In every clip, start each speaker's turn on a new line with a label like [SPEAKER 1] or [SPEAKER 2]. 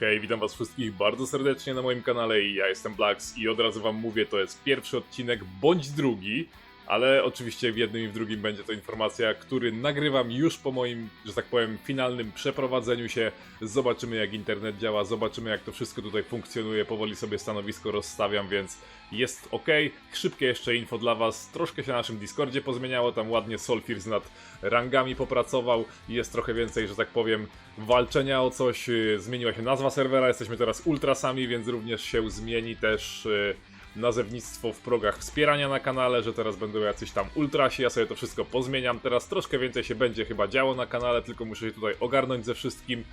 [SPEAKER 1] Hej, witam was wszystkich bardzo serdecznie na moim kanale i ja jestem Blax i od razu wam mówię, to jest pierwszy odcinek bądź drugi, ale oczywiście w jednym i w drugim będzie to informacja, który nagrywam już po moim, że tak powiem, finalnym przeprowadzeniu się. Zobaczymy jak internet działa, zobaczymy jak to wszystko tutaj funkcjonuje, powoli sobie stanowisko rozstawiam, więc jest ok. Szybkie jeszcze info dla was, troszkę się na naszym Discordzie pozmieniało, tam ładnie Solfirs nad rangami popracował, jest trochę więcej, że tak powiem, walczenia o coś, zmieniła się nazwa serwera, jesteśmy teraz ultrasami, więc również się zmieni też... Yy, nazewnictwo w progach wspierania na kanale, że teraz będą jacyś tam ultrasi, ja sobie to wszystko pozmieniam. Teraz troszkę więcej się będzie chyba działo na kanale, tylko muszę się tutaj ogarnąć ze wszystkim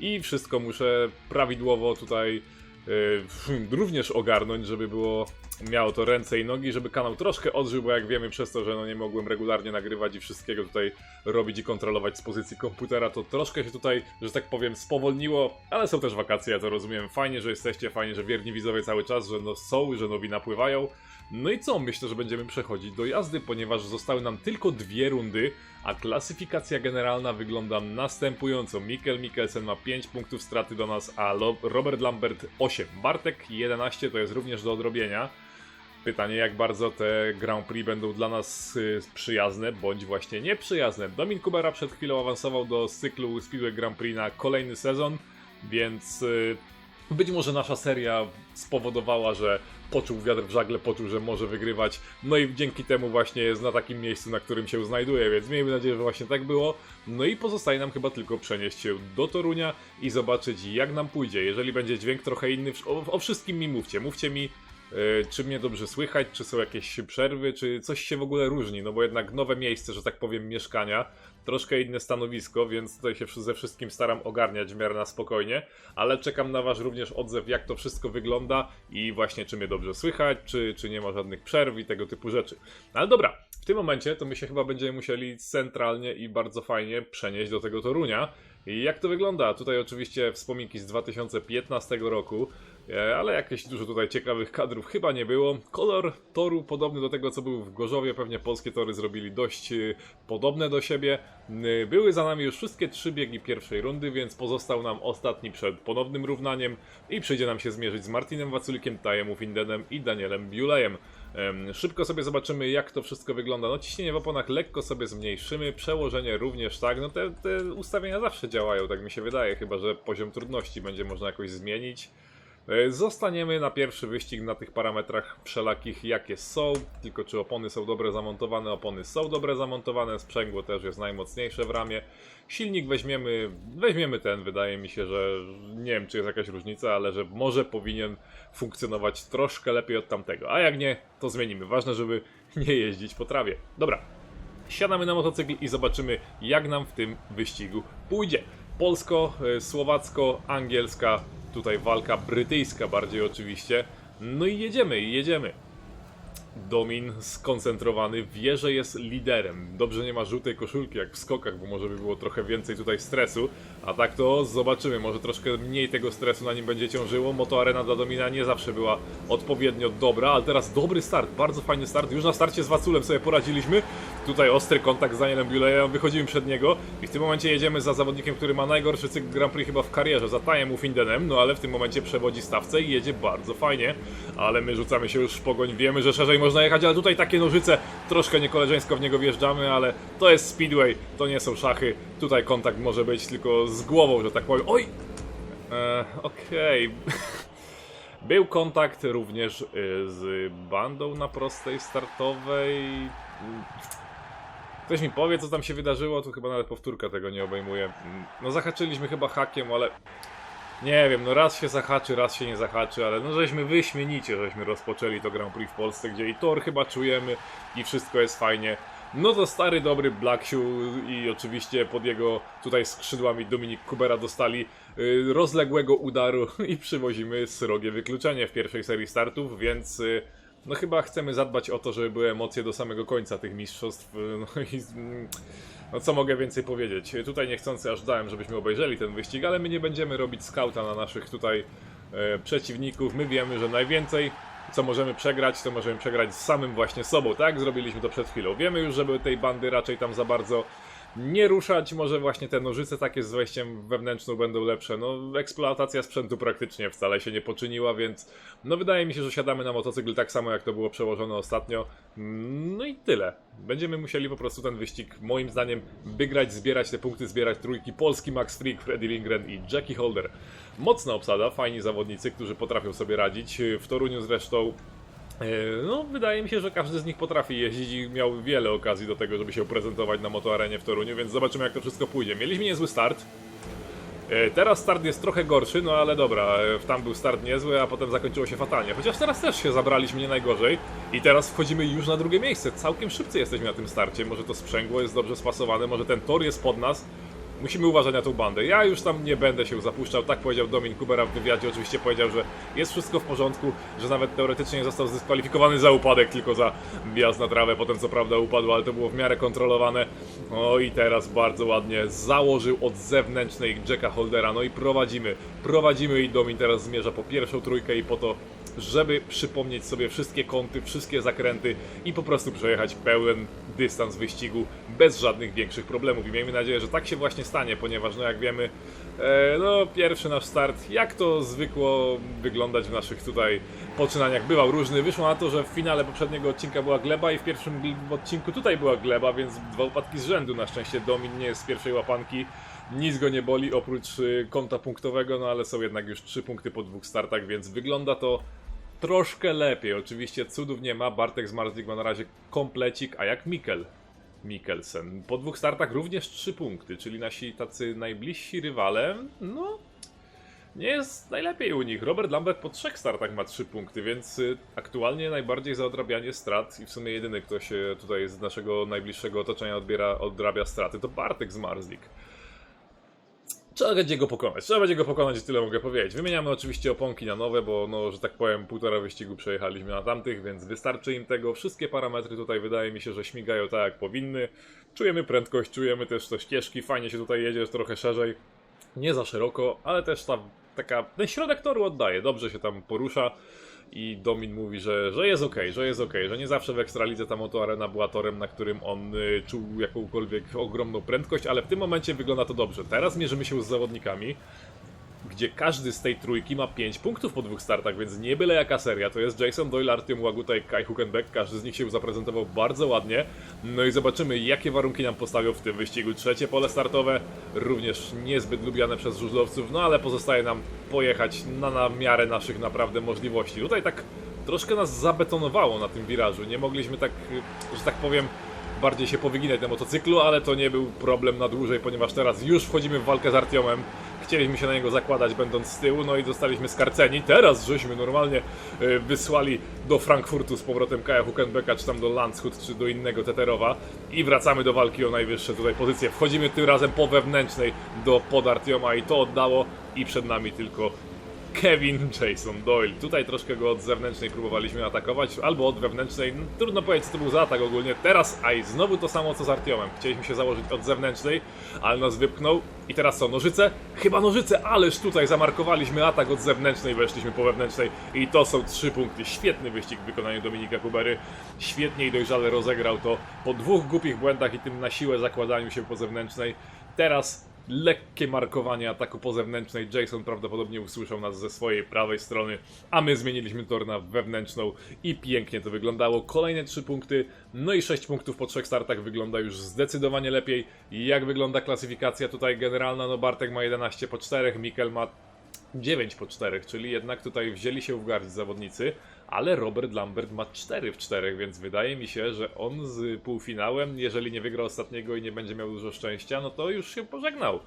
[SPEAKER 1] i wszystko muszę prawidłowo tutaj również ogarnąć, żeby było miało to ręce i nogi, żeby kanał troszkę odżył, bo jak wiemy przez to, że no nie mogłem regularnie nagrywać i wszystkiego tutaj robić i kontrolować z pozycji komputera, to troszkę się tutaj, że tak powiem, spowolniło, ale są też wakacje, ja to rozumiem. Fajnie, że jesteście, fajnie, że wierni widzowie cały czas, że no są, że nowi napływają. No i co? Myślę, że będziemy przechodzić do jazdy, ponieważ zostały nam tylko dwie rundy, a klasyfikacja generalna wygląda następująco. Mikkel Mikkelsen ma 5 punktów straty do nas, a Robert Lambert 8. Bartek 11 to jest również do odrobienia. Pytanie, jak bardzo te Grand Prix będą dla nas y, przyjazne, bądź właśnie nieprzyjazne. Domin Kubera przed chwilą awansował do cyklu Speedway Grand Prix na kolejny sezon, więc y, być może nasza seria spowodowała, że poczuł wiatr w żagle, poczuł, że może wygrywać, no i dzięki temu właśnie jest na takim miejscu, na którym się znajduje, więc miejmy nadzieję, że właśnie tak było. No i pozostaje nam chyba tylko przenieść się do Torunia i zobaczyć jak nam pójdzie. Jeżeli będzie dźwięk trochę inny, o, o wszystkim mi mówcie, mówcie mi czy mnie dobrze słychać, czy są jakieś przerwy, czy coś się w ogóle różni, no bo jednak nowe miejsce, że tak powiem, mieszkania, troszkę inne stanowisko, więc tutaj się ze wszystkim staram ogarniać w miarę na spokojnie, ale czekam na wasz również odzew, jak to wszystko wygląda i właśnie czy mnie dobrze słychać, czy, czy nie ma żadnych przerw i tego typu rzeczy. No ale dobra, w tym momencie to my się chyba będziemy musieli centralnie i bardzo fajnie przenieść do tego Torunia. I jak to wygląda? Tutaj oczywiście wspominki z 2015 roku, e, ale jakieś dużo tutaj ciekawych kadrów chyba nie było. Kolor toru podobny do tego, co był w Gorzowie, pewnie polskie tory zrobili dość e, podobne do siebie. E, były za nami już wszystkie trzy biegi pierwszej rundy, więc pozostał nam ostatni przed ponownym równaniem i przyjdzie nam się zmierzyć z Martinem Waculikiem, Tajem Findenem i Danielem Biulejem. Szybko sobie zobaczymy, jak to wszystko wygląda. No, ciśnienie w oponach lekko sobie zmniejszymy, przełożenie również tak. No, te, te ustawienia zawsze działają, tak mi się wydaje, chyba że poziom trudności będzie można jakoś zmienić. E, zostaniemy na pierwszy wyścig na tych parametrach wszelakich jakie są, tylko czy opony są dobre zamontowane, opony są dobre zamontowane, sprzęgło też jest najmocniejsze w ramie. Silnik weźmiemy, weźmiemy ten, wydaje mi się, że nie wiem czy jest jakaś różnica, ale że może powinien funkcjonować troszkę lepiej od tamtego, a jak nie, to zmienimy. Ważne, żeby nie jeździć po trawie. Dobra, siadamy na motocykl i zobaczymy jak nam w tym wyścigu pójdzie. Polsko, e, słowacko, angielska Tutaj walka brytyjska bardziej oczywiście. No i jedziemy, jedziemy. Domin skoncentrowany wie, że jest liderem. Dobrze nie ma żółtej koszulki jak w skokach, bo może by było trochę więcej tutaj stresu. A tak to zobaczymy, może troszkę mniej tego stresu na nim będzie ciążyło. Moto Arena dla Domina nie zawsze była odpowiednio dobra, ale teraz dobry start, bardzo fajny start. Już na starcie z Waculem sobie poradziliśmy. Tutaj ostry kontakt z Danielem Bulejem, wychodzimy przed niego i w tym momencie jedziemy za zawodnikiem, który ma najgorszy cykl Grand Prix chyba w karierze, za Tajem Findenem, no ale w tym momencie przewodzi stawce i jedzie bardzo fajnie, ale my rzucamy się już w pogoń, wiemy, że szerzej można jechać, ale tutaj takie nożyce, troszkę niekoleżeńsko w niego wjeżdżamy, ale to jest speedway, to nie są szachy, tutaj kontakt może być tylko z głową, że tak powiem. Oj! Eee, Okej. Okay. Był kontakt również y, z bandą na prostej startowej. Ktoś mi powie, co tam się wydarzyło, to chyba nawet powtórka tego nie obejmuje. No zahaczyliśmy chyba hakiem, ale nie wiem, no raz się zahaczy, raz się nie zahaczy, ale no żeśmy wyśmienicie, żeśmy rozpoczęli to Grand Prix w Polsce, gdzie i tor chyba czujemy i wszystko jest fajnie. No to stary, dobry Black Shoe i oczywiście pod jego tutaj skrzydłami Dominik Kubera dostali y, rozległego udaru i przywozimy srogie wykluczenie w pierwszej serii startów, więc... Y, no chyba chcemy zadbać o to, żeby były emocje do samego końca tych mistrzostw. No i no co mogę więcej powiedzieć? Tutaj niechcący aż dałem, żebyśmy obejrzeli ten wyścig, ale my nie będziemy robić skauta na naszych tutaj przeciwników. My wiemy, że najwięcej co możemy przegrać, to możemy przegrać z samym właśnie sobą, tak? Zrobiliśmy to przed chwilą. Wiemy już, żeby tej bandy raczej tam za bardzo nie ruszać. Może właśnie te nożyce takie z wejściem wewnętrzną będą lepsze. No, eksploatacja sprzętu praktycznie wcale się nie poczyniła, więc no wydaje mi się, że siadamy na motocykl tak samo jak to było przełożone ostatnio. No i tyle. Będziemy musieli po prostu ten wyścig, moim zdaniem, wygrać, zbierać te punkty, zbierać trójki. Polski Max Freak, Freddy Lindgren i Jackie Holder. Mocna obsada, fajni zawodnicy, którzy potrafią sobie radzić. W Toruniu zresztą No, wydaje mi się, że każdy z nich potrafi jeździć i miał wiele okazji do tego, żeby się prezentować na motoarenie w Toruniu, więc zobaczymy jak to wszystko pójdzie. Mieliśmy niezły start. E, Teraz start jest trochę gorszy, no ale dobra, e, tam był start niezły, a potem zakończyło się fatalnie. Chociaż teraz też się zabraliśmy nie najgorzej i teraz wchodzimy już na drugie miejsce. Całkiem szybcy jesteśmy na tym starcie. Może to sprzęgło jest dobrze spasowane, może ten tor jest pod nas. Musimy uważać na tą bandę. Ja już tam nie będę się zapuszczał, tak powiedział Domin Kubera w wywiadzie. Oczywiście powiedział, że jest wszystko w porządku, że nawet teoretycznie został zdyskwalifikowany za upadek, tylko za wjazd na trawę. Potem co prawda upadł, ale to było w miarę kontrolowane. No i teraz bardzo ładnie założył od zewnętrznej Jacka Holdera. No i prowadzimy, prowadzimy i Domin teraz zmierza po pierwszą trójkę i po to, żeby przypomnieć sobie wszystkie kąty, wszystkie zakręty i po prostu przejechać pełen dystans wyścigu bez żadnych większych problemów. I miejmy nadzieję, że tak się właśnie stanie, ponieważ no jak wiemy, e, no pierwszy nasz start, jak to zwykło wyglądać w naszych tutaj poczynaniach, bywał różny. Wyszło na to, że w finale poprzedniego odcinka była gleba i w pierwszym odcinku tutaj była gleba, więc dwa upadki z rzędu. Na szczęście Domin nie jest z pierwszej łapanki. Nic go nie boli oprócz y, kąta punktowego, no ale są jednak już trzy punkty po dwóch startach, więc wygląda to troszkę lepiej. Oczywiście cudów nie ma. Bartek z Marsdik ma na razie komplecik, a jak Mikkel? Mikkelsen. Po dwóch startach również trzy punkty, czyli nasi tacy najbliżsi rywale, no nie jest najlepiej u nich. Robert Lambert po trzech startach ma trzy punkty, więc y, aktualnie najbardziej za odrabianie strat i w sumie jedyny, kto się tutaj z naszego najbliższego otoczenia odbiera, odrabia straty, to Bartek z Marsdik. Trzeba będzie go pokonać. Trzeba będzie go pokonać i tyle mogę powiedzieć. Wymieniamy oczywiście oponki na nowe, bo no, że tak powiem, półtora wyścigu przejechaliśmy na tamtych, więc wystarczy im tego. Wszystkie parametry tutaj wydaje mi się, że śmigają tak jak powinny. Czujemy prędkość, czujemy też te ścieżki, fajnie się tutaj jedzie, trochę szerzej. Nie za szeroko, ale też ta taka. Ten środek toru oddaje, dobrze się tam porusza. I Domin mówi, że, że jest ok, że jest ok, że nie zawsze w Ekstralidze ta motoarena była torem, na którym on y, czuł jakąkolwiek ogromną prędkość, ale w tym momencie wygląda to dobrze. Teraz mierzymy się z zawodnikami, gdzie każdy z tej trójki ma 5 punktów po dwóch startach, więc nie byle jaka seria. To jest Jason Doyle, Artyom Łaguta i Kai Huckenbeck. Każdy z nich się zaprezentował bardzo ładnie. No i zobaczymy, jakie warunki nam postawią w tym wyścigu. Trzecie pole startowe, również niezbyt lubiane przez żużlowców, no ale pozostaje nam pojechać na, na miarę naszych naprawdę możliwości. Tutaj tak troszkę nas zabetonowało na tym wirażu. Nie mogliśmy tak, że tak powiem, bardziej się powyginać na motocyklu, ale to nie był problem na dłużej, ponieważ teraz już wchodzimy w walkę z Artiomem. Chcieliśmy się na niego zakładać będąc z tyłu, no i zostaliśmy skarceni. Teraz żeśmy normalnie y, wysłali do Frankfurtu z powrotem Kaja Huckenbecka, czy tam do Landshut, czy do innego Teterowa i wracamy do walki o najwyższe tutaj pozycje. Wchodzimy tym razem po wewnętrznej do pod Artioma i to oddało i przed nami tylko Kevin Jason Doyle. Tutaj troszkę go od zewnętrznej próbowaliśmy atakować, albo od wewnętrznej. No, trudno powiedzieć, co to był za atak ogólnie. Teraz, aj, znowu to samo co z Artiomem. Chcieliśmy się założyć od zewnętrznej, ale nas wypchnął. I teraz co, nożyce? Chyba nożyce, ależ tutaj zamarkowaliśmy atak od zewnętrznej, weszliśmy po wewnętrznej i to są trzy punkty. Świetny wyścig w wykonaniu Dominika Kubery. Świetnie i dojrzale rozegrał to po dwóch głupich błędach i tym na siłę zakładaniu się po zewnętrznej. Teraz lekkie markowanie ataku po zewnętrznej. Jason prawdopodobnie usłyszał nas ze swojej prawej strony, a my zmieniliśmy tor na wewnętrzną i pięknie to wyglądało. Kolejne 3 punkty, no i 6 punktów po trzech startach wygląda już zdecydowanie lepiej. Jak wygląda klasyfikacja tutaj generalna? No Bartek ma 11 po 4, Mikkel ma 9 po 4, czyli jednak tutaj wzięli się w garść zawodnicy, ale Robert Lambert ma 4 w 4, więc wydaje mi się, że on z półfinałem, jeżeli nie wygra ostatniego i nie będzie miał dużo szczęścia, no to już się pożegnał.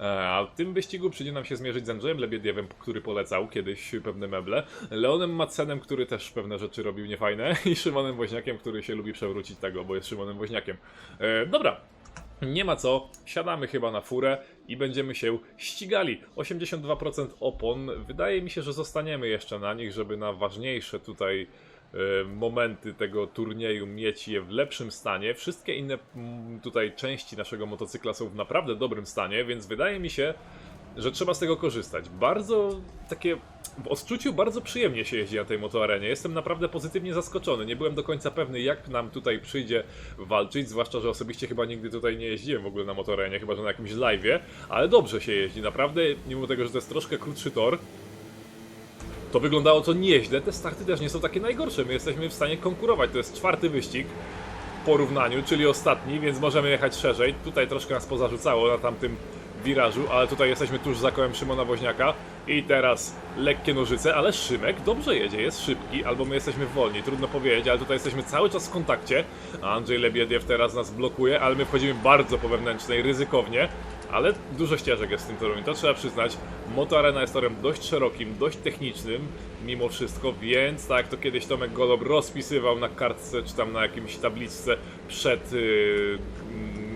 [SPEAKER 1] E, A w tym wyścigu przyjdzie nam się zmierzyć z Andrzejem Lebiediewem, który polecał kiedyś pewne meble, Leonem Madsenem, który też pewne rzeczy robił niefajne i Szymonem Woźniakiem, który się lubi przewrócić tego, bo jest Szymonem Woźniakiem. E, dobra, nie ma co, siadamy chyba na furę i będziemy się ścigali. 82% opon. Wydaje mi się, że zostaniemy jeszcze na nich, żeby na ważniejsze tutaj e, momenty tego turnieju mieć je w lepszym stanie. Wszystkie inne mm, tutaj części naszego motocykla są w naprawdę dobrym stanie, więc wydaje mi się, że trzeba z tego korzystać. Bardzo takie w odczuciu bardzo przyjemnie się jeździ na tej motoarenie. Jestem naprawdę pozytywnie zaskoczony. Nie byłem do końca pewny, jak nam tutaj przyjdzie walczyć, zwłaszcza, że osobiście chyba nigdy tutaj nie jeździłem w ogóle na motorenie, chyba że na jakimś live'ie, ale dobrze się jeździ. Naprawdę, mimo tego, że to jest troszkę krótszy tor, to wyglądało to nieźle. Te starty też nie są takie najgorsze. My jesteśmy w stanie konkurować. To jest czwarty wyścig w porównaniu, czyli ostatni, więc możemy jechać szerzej. Tutaj troszkę nas pozarzucało na tamtym wirażu, ale tutaj jesteśmy tuż za kołem Szymona Woźniaka i teraz lekkie nożyce, ale Szymek dobrze jedzie, jest szybki, albo my jesteśmy wolni, trudno powiedzieć, ale tutaj jesteśmy cały czas w kontakcie. Andrzej Lebiediew teraz nas blokuje, ale my wchodzimy bardzo po wewnętrznej, ryzykownie, ale dużo ścieżek jest w tym torze, to trzeba przyznać. Motoarena jest torem dość szerokim, dość technicznym, mimo wszystko, więc tak jak to kiedyś Tomek Golob rozpisywał na kartce, czy tam na jakimś tabliczce przed yy,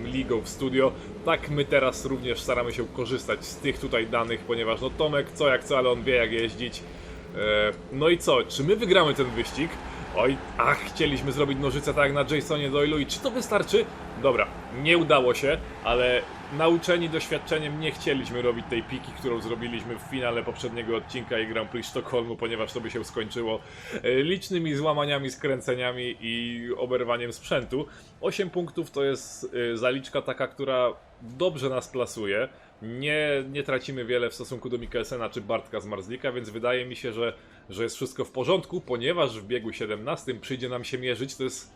[SPEAKER 1] ligą w studio, tak my teraz również staramy się korzystać z tych tutaj danych, ponieważ no Tomek co jak co, ale on wie jak jeździć. E, no i co, czy my wygramy ten wyścig? Oj, ach, chcieliśmy zrobić nożyce tak jak na Jasonie Doyle'u i czy to wystarczy? Dobra, nie udało się, ale nauczeni doświadczeniem nie chcieliśmy robić tej piki, którą zrobiliśmy w finale poprzedniego odcinka i Grand Prix Sztokholmu, ponieważ to by się skończyło e, licznymi złamaniami, skręceniami i oberwaniem sprzętu. 8 punktów to jest e, zaliczka taka, która dobrze nas plasuje. Nie, nie tracimy wiele w stosunku do Mikkelsena czy Bartka z Marzlika, więc wydaje mi się, że, że jest wszystko w porządku, ponieważ w biegu 17 przyjdzie nam się mierzyć, to jest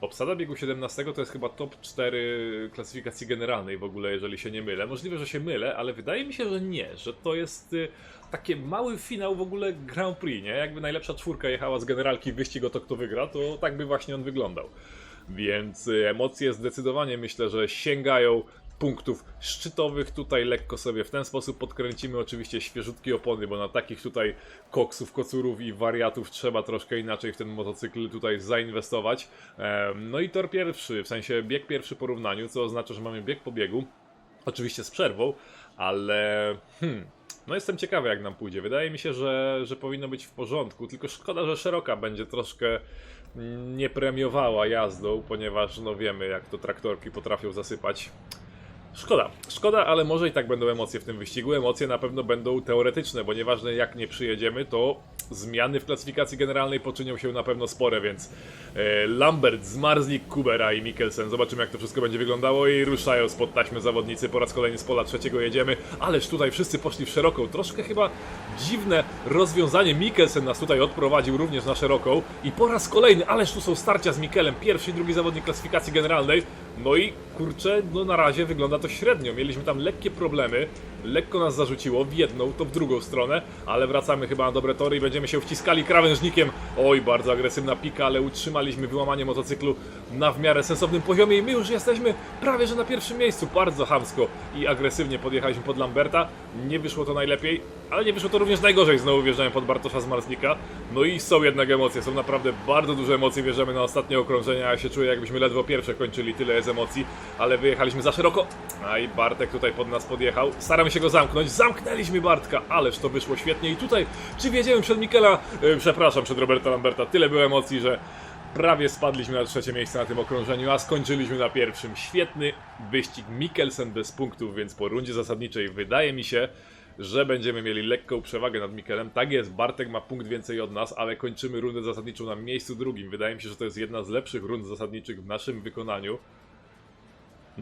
[SPEAKER 1] Obsada biegu 17 to jest chyba top 4 klasyfikacji generalnej w ogóle, jeżeli się nie mylę. Możliwe, że się mylę, ale wydaje mi się, że nie, że to jest y, taki mały finał w ogóle Grand Prix, nie? Jakby najlepsza czwórka jechała z generalki w wyścig o to, kto wygra, to tak by właśnie on wyglądał. Więc y, emocje zdecydowanie myślę, że sięgają punktów szczytowych. Tutaj lekko sobie w ten sposób podkręcimy oczywiście świeżutkie opony, bo na takich tutaj koksów, kocurów i wariatów trzeba troszkę inaczej w ten motocykl tutaj zainwestować. No i tor pierwszy, w sensie bieg pierwszy porównaniu, co oznacza, że mamy bieg po biegu. Oczywiście z przerwą, ale hmm, no jestem ciekawy jak nam pójdzie. Wydaje mi się, że, że powinno być w porządku, tylko szkoda, że szeroka będzie troszkę nie premiowała jazdą, ponieważ no wiemy jak to traktorki potrafią zasypać. Szkoda, szkoda, ale może i tak będą emocje w tym wyścigu. Emocje na pewno będą teoretyczne, bo nieważne jak nie przyjedziemy, to zmiany w klasyfikacji generalnej poczynią się na pewno spore, więc e, Lambert, Zmarzlik, Kubera i Mikkelsen. Zobaczymy jak to wszystko będzie wyglądało i ruszają spod taśmy zawodnicy. Po raz kolejny z pola trzeciego jedziemy, ależ tutaj wszyscy poszli w szeroką. Troszkę chyba dziwne rozwiązanie. Mikkelsen nas tutaj odprowadził również na szeroką i po raz kolejny, ależ tu są starcia z Mikkelem, pierwszy i drugi zawodnik klasyfikacji generalnej. No i kurczę, no na razie wygląda to średnio. Mieliśmy tam lekkie problemy, lekko nas zarzuciło w jedną, to w drugą stronę, ale wracamy chyba na dobre tory i będziemy się wciskali krawężnikiem. Oj, bardzo agresywna pika, ale utrzymaliśmy wyłamanie motocyklu na w miarę sensownym poziomie i my już jesteśmy prawie że na pierwszym miejscu. Bardzo hamsko i agresywnie podjechaliśmy pod Lamberta. Nie wyszło to najlepiej, ale nie wyszło to również najgorzej. Znowu wjeżdżamy pod Bartosza z Marsnika. No i są jednak emocje, są naprawdę bardzo duże emocje. Wjeżdżamy na ostatnie okrążenia. Ja się czuję, jakbyśmy ledwo pierwsze kończyli, tyle jest emocji, ale wyjechaliśmy za szeroko. A i Bartek tutaj pod nas podjechał. Się go zamknąć. Zamknęliśmy Bartka, ależ to wyszło świetnie. I tutaj, czy wiedziałem przed Mikela, yy, przepraszam, przed Roberta Lamberta, tyle było emocji, że prawie spadliśmy na trzecie miejsce na tym okrążeniu, a skończyliśmy na pierwszym. Świetny wyścig Mikkelsen bez punktów, więc po rundzie zasadniczej wydaje mi się, że będziemy mieli lekką przewagę nad Mikelem. Tak jest, Bartek ma punkt więcej od nas, ale kończymy rundę zasadniczą na miejscu drugim. Wydaje mi się, że to jest jedna z lepszych rund zasadniczych w naszym wykonaniu.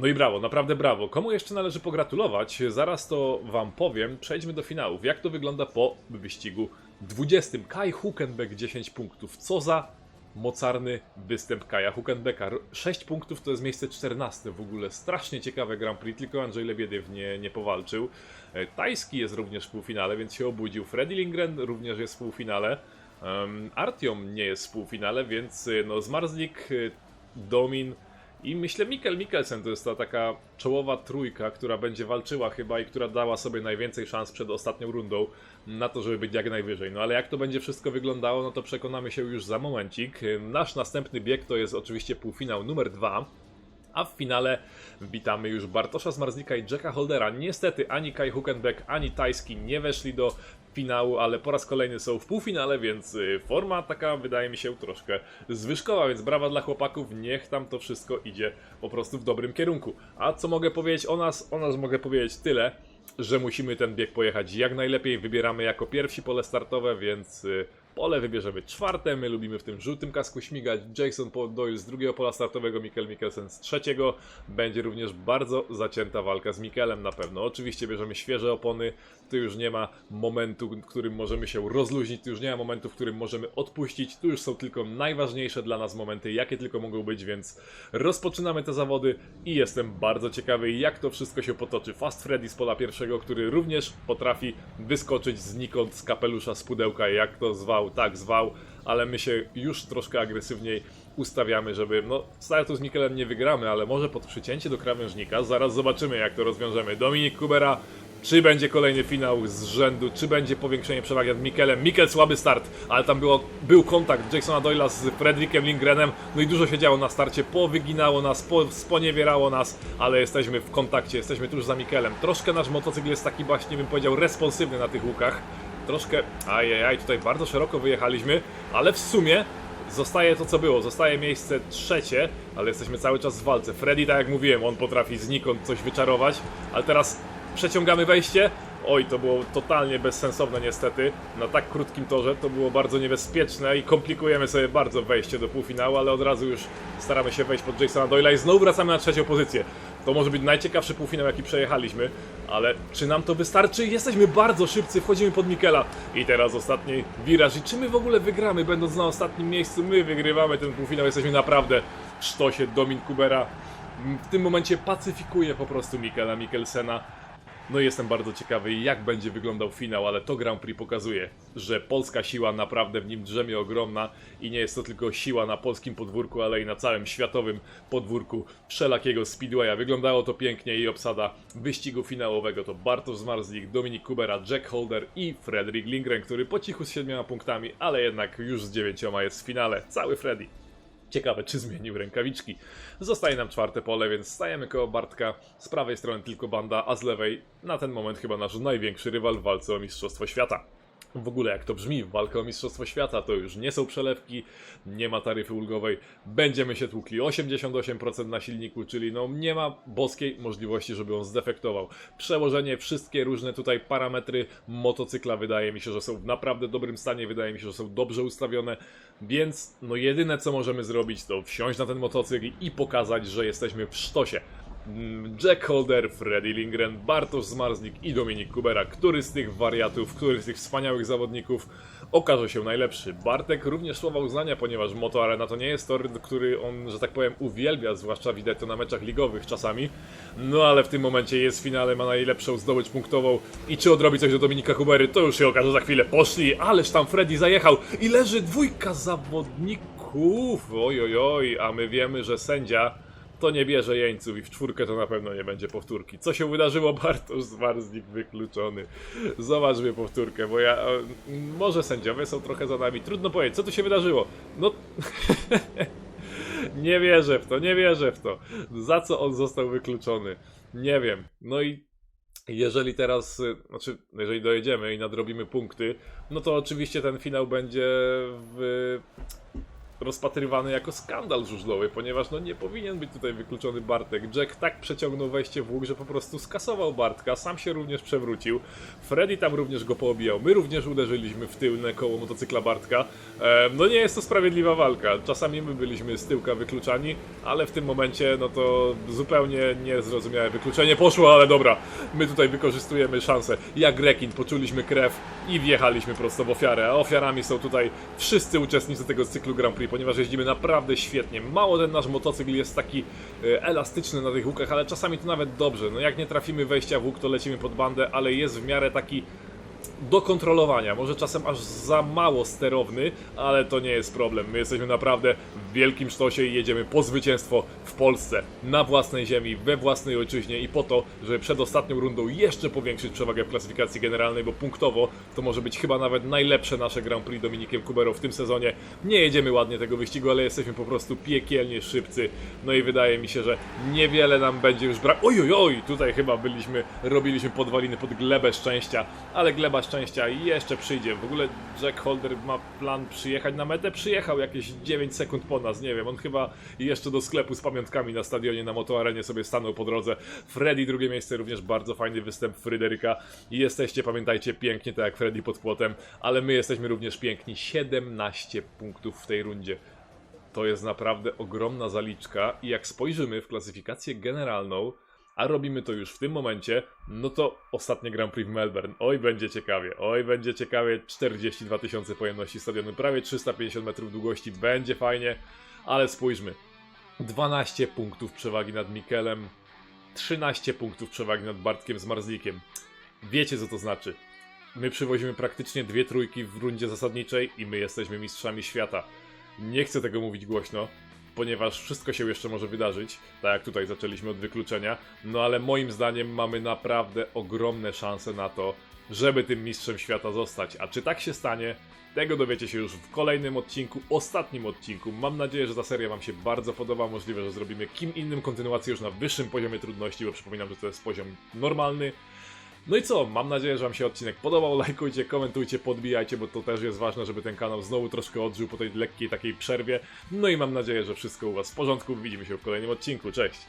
[SPEAKER 1] No i brawo, naprawdę brawo. Komu jeszcze należy pogratulować? Zaraz to wam powiem. Przejdźmy do finałów. Jak to wygląda po wyścigu 20. Kai Hukenbeck 10 punktów. Co za mocarny występ Kaja Hukenbecka. 6 punktów to jest miejsce 14 w ogóle. Strasznie ciekawe Grand Prix, tylko Andrzej Lebiediew nie, nie powalczył. E, Tajski jest również w półfinale, więc się obudził. Freddy Lindgren również jest w półfinale. Um, Artiom nie jest w półfinale, więc e, no Zmarzlik, e, Domin, i myślę, Mikkel Mikkelsen to jest ta taka czołowa trójka, która będzie walczyła chyba i która dała sobie najwięcej szans przed ostatnią rundą na to, żeby być jak najwyżej. No ale jak to będzie wszystko wyglądało, no to przekonamy się już za momencik. Nasz następny bieg to jest oczywiście półfinał numer dwa. A w finale witamy już Bartosza Zmarznika i Jacka Holdera. Niestety ani Kai Hukenbeck, ani Tajski nie weszli do finału, ale po raz kolejny są w półfinale, więc y, forma taka wydaje mi się troszkę zwyżkowa, więc brawa dla chłopaków, niech tam to wszystko idzie po prostu w dobrym kierunku. A co mogę powiedzieć o nas? O nas mogę powiedzieć tyle, że musimy ten bieg pojechać jak najlepiej. Wybieramy jako pierwsi pole startowe, więc y, pole wybierzemy czwarte. My lubimy w tym żółtym kasku śmigać. Jason Doyle z drugiego pola startowego, Mikkel Mikkelsen z trzeciego. Będzie również bardzo zacięta walka z Mikkelem na pewno. Oczywiście bierzemy świeże opony. Tu już nie ma momentu, w którym możemy się rozluźnić. Tu już nie ma momentu, w którym możemy odpuścić. Tu już są tylko najważniejsze dla nas momenty, jakie tylko mogą być, więc rozpoczynamy te zawody i jestem bardzo ciekawy, jak to wszystko się potoczy. Fast Freddy z pola pierwszego, który również potrafi wyskoczyć znikąd z kapelusza, z pudełka, jak to zwał, tak zwał, ale my się już troszkę agresywniej ustawiamy, żeby, no, startu z Mikelem nie wygramy, ale może pod przycięcie do krawężnika, zaraz zobaczymy, jak to rozwiążemy. Dominik Kubera czy będzie kolejny finał z rzędu, czy będzie powiększenie przewagi nad Mikelem. Mikel słaby start, ale tam było, był kontakt Jasona Doyla z Fredrickiem Lindgrenem, no i dużo się działo na starcie, powyginało nas, po, sponiewierało nas, ale jesteśmy w kontakcie, jesteśmy tuż za Mikelem. Troszkę nasz motocykl jest taki właśnie, bym powiedział, responsywny na tych łukach. Troszkę, ajajaj, tutaj bardzo szeroko wyjechaliśmy, ale w sumie Zostaje to co było, zostaje miejsce trzecie, ale jesteśmy cały czas w walce. Freddy, tak jak mówiłem, on potrafi znikąd coś wyczarować, ale teraz przeciągamy wejście. Oj, to było totalnie bezsensowne niestety. Na tak krótkim torze to było bardzo niebezpieczne i komplikujemy sobie bardzo wejście do półfinału, ale od razu już staramy się wejść pod Jasona Doyle'a i znowu wracamy na trzecią pozycję. To może być najciekawszy półfinał, jaki przejechaliśmy, ale czy nam to wystarczy? Jesteśmy bardzo szybcy, wchodzimy pod Mikela. I teraz ostatni wiraż. I czy my w ogóle wygramy, będąc na ostatnim miejscu? My wygrywamy ten półfinał, jesteśmy naprawdę w sztosie. Domin Kubera w tym momencie pacyfikuje po prostu Mikela Mikkelsena. No i jestem bardzo ciekawy, jak będzie wyglądał finał, ale to Grand Prix pokazuje, że polska siła naprawdę w nim drzemie ogromna i nie jest to tylko siła na polskim podwórku, ale i na całym światowym podwórku wszelakiego speedwaya. Wyglądało to pięknie i obsada wyścigu finałowego to Bartosz Zmarzlik, Dominik Kubera, Jack Holder i Fredrik Lindgren, który po cichu z siedmioma punktami, ale jednak już z dziewięcioma jest w finale. Cały Freddy. Ciekawe, czy zmienił rękawiczki. Zostaje nam czwarte pole, więc stajemy koło Bartka. Z prawej strony tylko banda, a z lewej na ten moment chyba nasz największy rywal w walce o Mistrzostwo Świata. W ogóle jak to brzmi, walka o Mistrzostwo Świata to już nie są przelewki, nie ma taryfy ulgowej, będziemy się tłukli 88% na silniku, czyli no nie ma boskiej możliwości, żeby on zdefektował. Przełożenie, wszystkie różne tutaj parametry motocykla wydaje mi się, że są w naprawdę dobrym stanie, wydaje mi się, że są dobrze ustawione, więc no jedyne co możemy zrobić to wsiąść na ten motocykl i pokazać, że jesteśmy w sztosie. Mm, Jack Holder, Freddy Lindgren, Bartosz Zmarzlik i Dominik Kubera. Który z tych wariatów, który z tych wspaniałych zawodników okaże się najlepszy? Bartek również słowa uznania, ponieważ Moto Arena to nie jest tor, który on, że tak powiem, uwielbia, zwłaszcza widać to na meczach ligowych czasami. No ale w tym momencie jest w finale, ma najlepszą zdobycz punktową i czy odrobi coś do Dominika Kubery, to już się okaże za chwilę. Poszli, ależ tam Freddy zajechał i leży dwójka zawodników. Oj, oj, oj, a my wiemy, że sędzia to nie bierze jeńców i w czwórkę to na pewno nie będzie powtórki. Co się wydarzyło? Bartosz Zmarzlik wykluczony. Zobaczmy powtórkę, bo ja... Może sędziowie są trochę za nami. Trudno powiedzieć, co tu się wydarzyło? No... nie wierzę w to, nie wierzę w to. Za co on został wykluczony? Nie wiem. No i jeżeli teraz, znaczy, jeżeli dojedziemy i nadrobimy punkty, no to oczywiście ten finał będzie w rozpatrywany jako skandal żużlowy, ponieważ no nie powinien być tutaj wykluczony Bartek. Jack tak przeciągnął wejście w łuk, że po prostu skasował Bartka, sam się również przewrócił. Freddy tam również go poobijał. My również uderzyliśmy w tylne koło motocykla Bartka. E, no nie jest to sprawiedliwa walka. Czasami my byliśmy z tyłka wykluczani, ale w tym momencie no to zupełnie niezrozumiałe wykluczenie poszło, ale dobra. My tutaj wykorzystujemy szansę. Jak rekin poczuliśmy krew i wjechaliśmy prosto w ofiarę, a ofiarami są tutaj wszyscy uczestnicy tego cyklu Grand Prix, ponieważ jeździmy naprawdę świetnie. Mało ten nasz motocykl jest taki e, elastyczny na tych łukach, ale czasami to nawet dobrze. No jak nie trafimy wejścia w łuk, to lecimy pod bandę, ale jest w miarę taki do kontrolowania. Może czasem aż za mało sterowny, ale to nie jest problem. My jesteśmy naprawdę w wielkim sztosie i jedziemy po zwycięstwo w Polsce, na własnej ziemi, we własnej ojczyźnie i po to, żeby przed ostatnią rundą jeszcze powiększyć przewagę w klasyfikacji generalnej, bo punktowo to może być chyba nawet najlepsze nasze Grand Prix Dominikiem Kuberą w tym sezonie. Nie jedziemy ładnie tego wyścigu, ale jesteśmy po prostu piekielnie szybcy. No i wydaje mi się, że niewiele nam będzie już brak. Oj, oj, tutaj chyba byliśmy, robiliśmy podwaliny pod glebę szczęścia, ale gleba szczęścia jeszcze przyjdzie. W ogóle Jack Holder ma plan przyjechać na metę, przyjechał jakieś 9 sekund po nas. nie wiem, on chyba jeszcze do sklepu z pamiątkami na stadionie na motoarenie sobie stanął po drodze. Freddy drugie miejsce, również bardzo fajny występ Fryderyka i jesteście, pamiętajcie, pięknie, tak jak Freddy pod płotem, ale my jesteśmy również piękni, 17 punktów w tej rundzie. To jest naprawdę ogromna zaliczka i jak spojrzymy w klasyfikację generalną, a robimy to już w tym momencie, no to ostatnie Grand Prix w Melbourne. Oj, będzie ciekawie, oj, będzie ciekawie. 42 tysiące pojemności stadionu, prawie 350 metrów długości, będzie fajnie, ale spójrzmy. 12 punktów przewagi nad Mikelem, 13 punktów przewagi nad Bartkiem z Marzlikiem. Wiecie co to znaczy. My przywozimy praktycznie dwie trójki w rundzie zasadniczej i my jesteśmy mistrzami świata. Nie chcę tego mówić głośno, ponieważ wszystko się jeszcze może wydarzyć, tak jak tutaj zaczęliśmy od wykluczenia, no ale moim zdaniem mamy naprawdę ogromne szanse na to, żeby tym mistrzem świata zostać. A czy tak się stanie? Tego dowiecie się już w kolejnym odcinku, ostatnim odcinku. Mam nadzieję, że ta seria Wam się bardzo podoba. Możliwe, że zrobimy kim innym kontynuację już na wyższym poziomie trudności, bo przypominam, że to jest poziom normalny. No i co? Mam nadzieję, że Wam się odcinek podobał. Lajkujcie, komentujcie, podbijajcie, bo to też jest ważne, żeby ten kanał znowu troszkę odżył po tej lekkiej takiej przerwie. No i mam nadzieję, że wszystko u Was w porządku. Widzimy się w kolejnym odcinku. Cześć!